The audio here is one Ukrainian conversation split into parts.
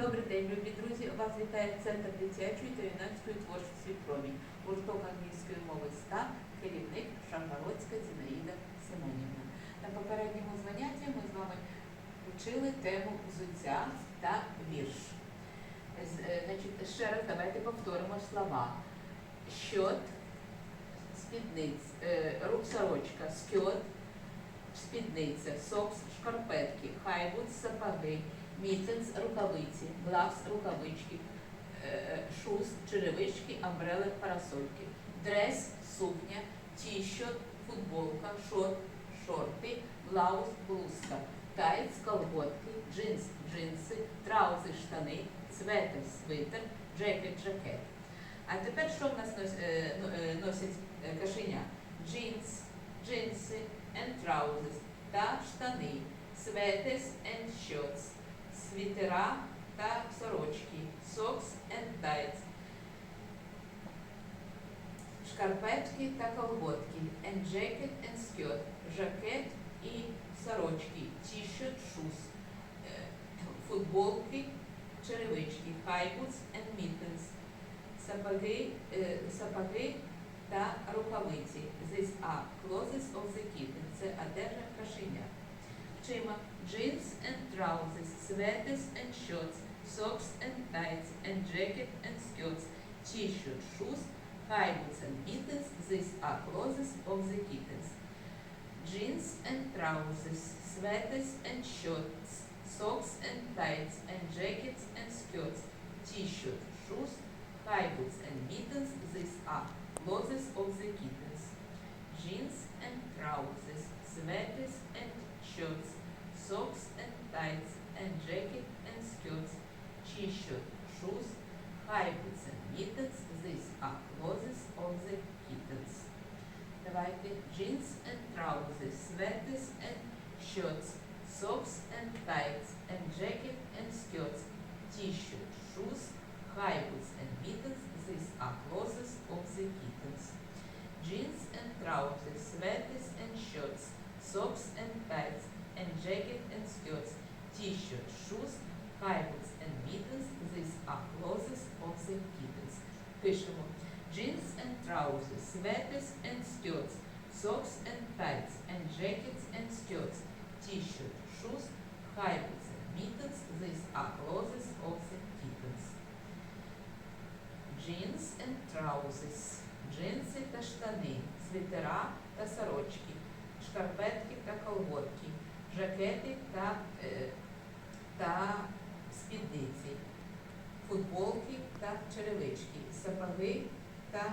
Добрий день, любі друзі! Вас вітає Центр дитячої та юнацької творчості промінь. Гурток англійської мови СТА, керівник Шаргородська Зінаїда Семенівна. На попередньому занятті ми з вами вчили тему взуття та вірш. Е, Значить, ще раз давайте повторимо слова. Щот, спідниць, е, сорочка, скьот, спідниця, сокс, шкарпетки, хайбут, сапоги, мітинс, рукавиці, главс, рукавички, е, шуз, черевички, амбрели, парасольки, дрес, сукня, тіщот, футболка, шорт, шорти, блауз, блузка, тайц, колготки, джинс, джинси, траузи, штани, светр, свитер, джекет, жакет. А тепер що в нас е, ну, е, носять е, кашеня? Джинс, джинси and trousers та штани, sweaters and shorts, світера та сорочки, socks and tights, шкарпетки та колготки, and jacket and skirt, жакет і сорочки, t-shirt, shoes, е, футболки, черевички, high boots and mittens, сапоги, е, сапоги та рукавиці. These are clothes of the kitten. Це одежа кошеня. Вчимо. Jeans and trousers, sweaters and shorts, socks and tights, and jacket and skirts, t-shirt, shoes, high boots and mittens. These are clothes of the kittens. Jeans and trousers, sweaters and shorts, socks and tights, and jackets and skirts, t-shirt, shoes, high boots and mittens. These are clothes of the kittens. Jeans and trousers, sweaters and shirts, socks and tights, and jacket and skirts, t-shirt, shoes, high boots and mittens. These are clothes of the kittens. Давайте jeans and trousers, sweaters and shirts, socks and tights, and jacket and skirts, t-shirt, shoes, high boots and mittens. These are clothes of the kittens. Jeans and trousers, sweaters and shirts, socks and tights, and jacket and skirts, t-shirt, shoes, high boots and mittens. These are clothes of the kittens. Пишемо jeans and trousers, sweaters and skirts, socks and tights, and jackets and skirts, t-shirt, shoes, high boots and mittens. These are clothes of the kittens. Jeans and trousers, джинси та штани, свитера та сорочки, шкарпетки та колготки, Жакети та, е, та спідниці, футболки та черевички, сапоги та,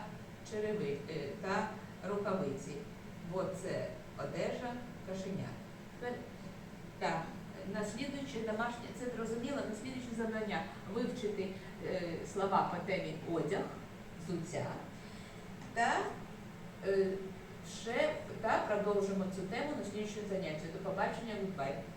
череви, е, та рукавиці. Бо це одежа. Тепер, так, наслідуючи домашнє, це зрозуміло, наслідуюче завдання вивчити е, слова по темі одяг, взуття. Та е, ще продовжимо цю тему на слідчому занятті. До побачення, goodbye.